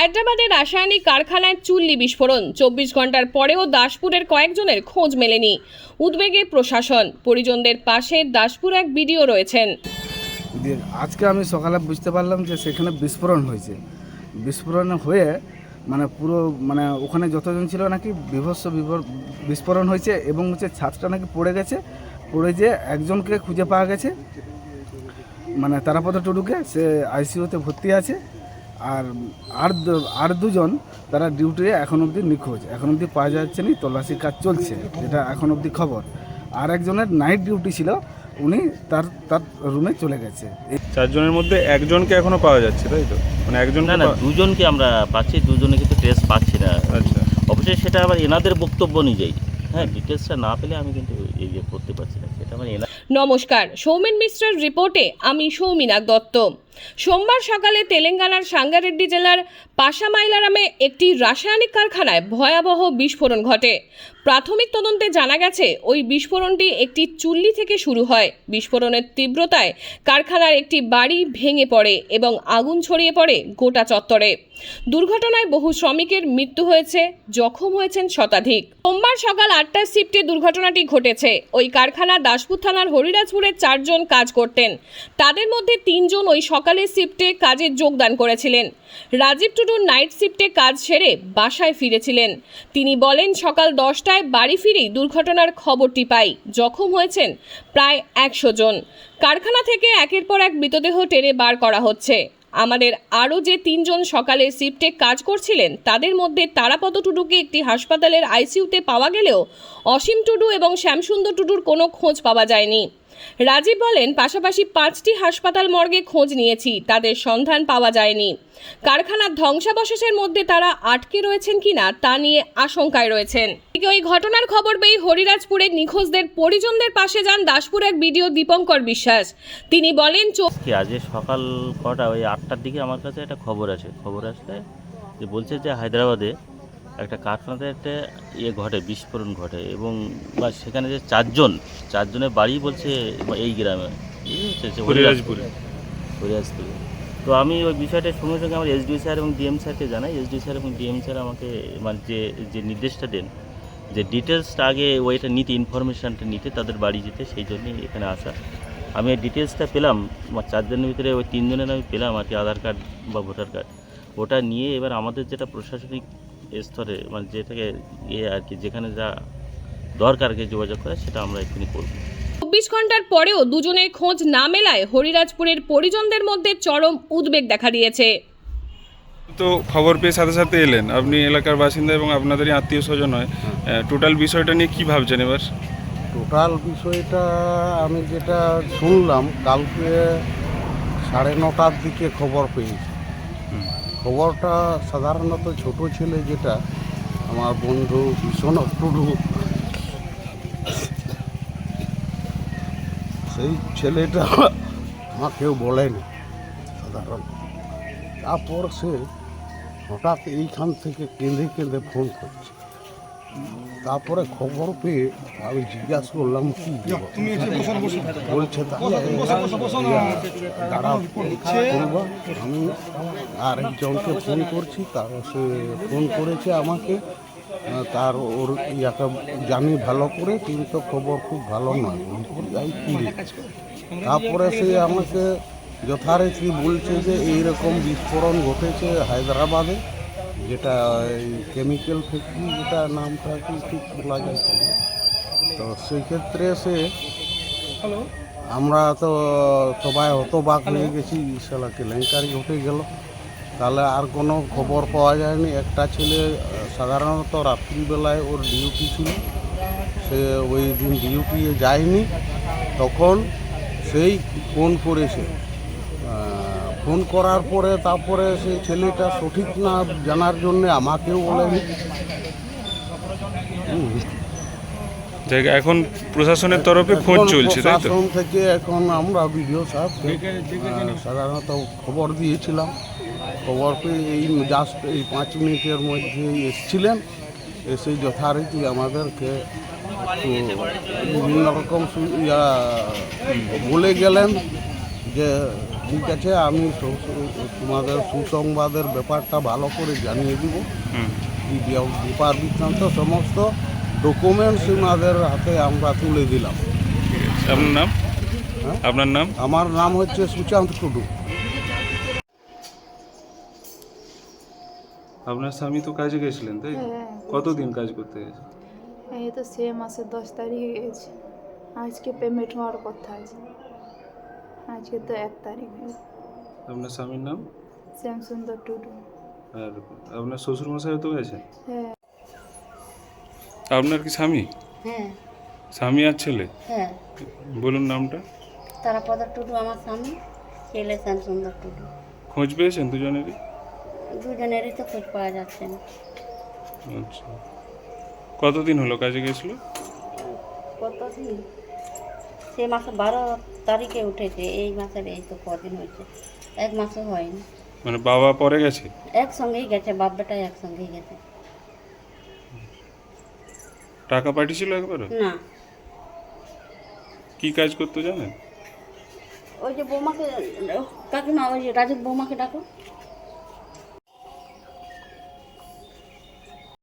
হায়দ্রাবাদের রাসায়নিক কারখানায় চুল্লি বিস্ফোরণ। চব্বিশ ঘণ্টার পরেও দাসপুরের কয়েকজনের খোঁজ মেলেনি। উদ্বেগে প্রশাসন, পরিজনদের পাশে দাসপুর এক বিডিও রয়েছেন। আজকে আমি সকালে বুঝতে পারলাম যে সেখানে বিস্ফোরণ হয়েছে। বিস্ফোরণ হয়ে মানে পুরো মানে ওখানে যতজন ছিল নাকি বিভৎস বিস্ফোরণ হয়েছে এবং হচ্ছে ছাদটা নাকি পড়ে গেছে। পড়ে যে একজনকে খুঁজে পাওয়া গেছে। মানে তারাপদ টুডুকে, সে আইসিইউতে ভর্তি আছে। আর আর আর দুজন তারা ডিউটি এখন অবধি নিখোঁজ। এখন অবধি পাওয়া যাচ্ছে না তল্লাশি কাজ চলছে এটা এখন অবধি খবর। আর একজনের নাইট ডিউটি ছিল উনি তার তার রুমে চলে গেছে। এই- চারজনের মধ্যে একজনকে এখনও পাওয়া যাচ্ছে তাই তো? মানে একজন না না দুজনকে আমরা পাচ্ছি দুজনে কিন্তু টেস্ট পাচ্ছি না। আচ্ছা। অবশ্যই সেটা আবার এনাদের বক্তব্য অনুযায়ী। হ্যাঁ ডিটেলসটা না পেলে আমি কিন্তু এই যে করতে পারছি না সেটা মানে এনা নমস্কার সৌমেন মিশ্রের রিপোর্টে আমি সৌমিনাক দত্ত। সোমবার সকালে তেলেঙ্গানার সাঙ্গারেড্ডি জেলার পাশামাইলারামে একটি রাসায়নিক কারখানায় ভয়াবহ বিস্ফোরণ ঘটে। প্রাথমিক তদন্তে জানা গেছে, ওই বিস্ফোরণটি একটি চুল্লি থেকে শুরু হয়। বিস্ফোরণের তীব্রতায় কারখানার একটি বাড়ি ভেঙে পড়ে এবং আগুন ছড়িয়ে পড়ে গোটা চত্বরে। দুর্ঘটনায় বহু শ্রমিকের মৃত্যু হয়েছে, জখম হয়েছেন শতাধিক। সোমবার সকাল আটটার শিফটে দুর্ঘটনাটি ঘটেছে। ওই কারখানা দাসপুর থানার হরিরাজপুরের চারজন কাজ করতেন। তাদের মধ্যে তিনজন ওই সকালের শিফটে কাজে যোগদান করেছিলেন। রাজীব টুডু নাইট শিফটে কাজ সেরে বাসায় ফিরেছিলেন। তিনি বলেন, সকাল দশটায় বাড়ি ফিরেই দুর্ঘটনার খবরটি পাই। জখম হয়েছেন প্রায় একশো জন। কারখানা থেকে একের পর এক মৃতদেহ টেনে বার করা হচ্ছে। আমাদের আরও যে তিনজন সকালে শিফটে কাজ করছিলেন, তাদের মধ্যে তারাপদ টুডুকে একটি হাসপাতালের আইসিইউতে পাওয়া গেলেও অসীম টুডু এবং শ্যামসুন্দর টুডুর কোনো খোঁজ পাওয়া যায়নি। রাজীব বলেন, পাশাপাশি পাঁচটি হাসপাতাল মর্গে খোঁজ নিয়েছি, তাদের সন্ধান পাওয়া যায়নি। কারখানার ধ্বংসাবশেষের মধ্যে তারা আটকে রয়েছেন কিনা, তা নিয়ে আশঙ্কায় রয়েছেন। ওই ঘটনার খবর পেয়ে হরিরাজপুরে নিখোঁজদের পরিজনদের পাশে যান দাসপুর এক বিডিও দীপঙ্কর বিশ্বাস। তিনি বলেন আজকে সকাল কটা, ওই আটটার দিকে আমার কাছে একটা খবর আছে। খবর আসলে যে বলছে যে হায়দ্রাবাদে একটা কারখানাতে একটা ইয়ে ঘটে বিস্ফোরণ ঘটে এবং বা সেখানে যে চারজন চারজনের বাড়ি বলছে এই গ্রামে? হরিরাজপুরে হরিরাজপুরে তো আমি ওই বিষয়টা সঙ্গে সঙ্গে আমার এসডিও স্যার এবং ডিএম স্যারকে জানাই। এসডিও স্যার এবং ডিএম স্যার আমাকে মানে যে যে নির্দেশটা দেন যে ডিটেলসটা আগে ওইটা নিতে ইনফরমেশানটা নিতে তাদের বাড়ি যেতে সেই জন্যই এখানে আসা। আমি এই ডিটেলসটা পেলাম আমার চারজনের ভিতরে ওই তিনজনের আমি পেলাম আর কি আধার কার্ড বা ভোটার কার্ড ওটা নিয়ে এবার আমাদের যেটা প্রশাসনিক স্তরে মানে যেটাকে ইয়ে আর কি যেখানে যা দরকার যোগাযোগ করে সেটা আমরা এক্ষুনি করব। চব্বিশ ঘণ্টার পরেও দুজনের খোঁজ না মেলায় হরিরাজপুরের পরিজনদের মধ্যে চরম উদ্বেগ দেখা দিয়েছে। তো খবর পেয়ে সাথে সাথে এলেন। আপনি এলাকার বাসিন্দা এবং আপনাদেরই আত্মীয় স্বজন হয়। টোটাল বিষয়টা নিয়ে কি ভাবছেন এবার? টোটাল বিষয়টা আমি যেটা শুনলাম কালকে সাড়ে নটার দিকে খবর পেয়েছি। খবরটা সাধারণত ছোট ছেলে যেটা, আমার বন্ধু বিশ্বনাথ টুডু সেই ছেলেটা আমাকেও বলেনি সাধারণ। তারপর সে হঠাৎ এইখান থেকে কেঁদে কেঁদে ফোন করছে। তারপরে খবর পেয়ে আমি জিজ্ঞাসা করলাম কি বলছে আমি আর একজনকে ফোন করছি তার সে ফোন করেছে আমাকে তার ওর ইয়াকে জানি ভালো করে কিন্তু খবর খুব ভালো নয় তারপরে সে আমাকে যথারীতি বলছে যে এইরকম বিস্ফোরণ ঘটেছে হায়দ্রাবাদে। যেটা কেমিক্যাল ফ্যাক্টরি যেটা নামটা কি ঠিক বলা যাচ্ছে। তো সেক্ষেত্রে সে আমরা তো সবাই হতবাক হয়ে গেছি সালা কেলেঙ্কারি ঘটে গেল। তাহলে আর কোনো খবর পাওয়া যায়নি। একটা ছেলে সাধারণত রাত্রিবেলায় ওর ডিউটি ছিল। সে ওই দিন ডিউটি যায়নি। তখন সেই ফোন করেছে। ফোন করার পরে তারপরে সেই ছেলেটা সঠিক না জানার জন্য আমাকেও বলেনি। এখন প্রশাসনের তরফে খোঁজ চলছে তাই তো? প্রশাসন থেকে এখন আমরা বিডিও সাহেব সাধারণত খবর দিয়েছিলাম। খবর পেয়ে এই জাস্ট এই পাঁচ মিনিটের মধ্যে এসছিলেন। এসে যথারীতি আমাদেরকে বিভিন্ন রকম ইয়া বলে গেলেন যে ঠিক আছে আমি তোমাদের সুসংবাদের ব্যাপারটা ভালো করে জানিয়ে দিব। ব্যাপার বৃত্তান্ত সমস্ত ডকুমেন্টস ওনাদের হাতে আমরা তুলে দিলাম। আপনার নাম? হ্যাঁ? আপনার নাম? আমার নাম হচ্ছে সুশান্ত টুডু। আপনার স্বামী তো কাজে গেছিলেন তাই? হ্যাঁ কতদিন কাজ করতে গেছে? এই তো সে মাসের দশ তারিখে গেছে। আজকে পেমেন্ট হওয়ার কথা আছে। আজকে তো এক তারিখ। আপনার স্বামীর নাম? শ্যামসুন্দর টুডু। আর আপনার শ্বশুর মশাই তো গেছে হ্যাঁ। আপনার কি স্বামী? হ্যাঁ। স্বামী আর ছেলে? হ্যাঁ। বলুন নামটা। তারাপদ টুডু আমার স্বামী ছেলে শ্যামসুন্দর টুডু। খোঁজ পেয়েছেন দুজনেরই? দুজনেরই তো খোঁজ পাওয়া যাচ্ছে না। আচ্ছা। কতদিন হলো কাজে গেছিল? কতদিন? সে মাসে বারো তারিখে উঠেছে এই মাসের এই তো কদিন হয়েছে এক মাসও হয়নি। মানে বাবা পরে গেছে? একসঙ্গেই গেছে বাপ বেটা একসঙ্গেই গেছে। টাকা পাঠিয়েছিল একবার না। কি কাজ করতে জানেন? ওই যে বৌমাকে কাকিমা ওই যে রাজুর বৌমাকে ডাকো।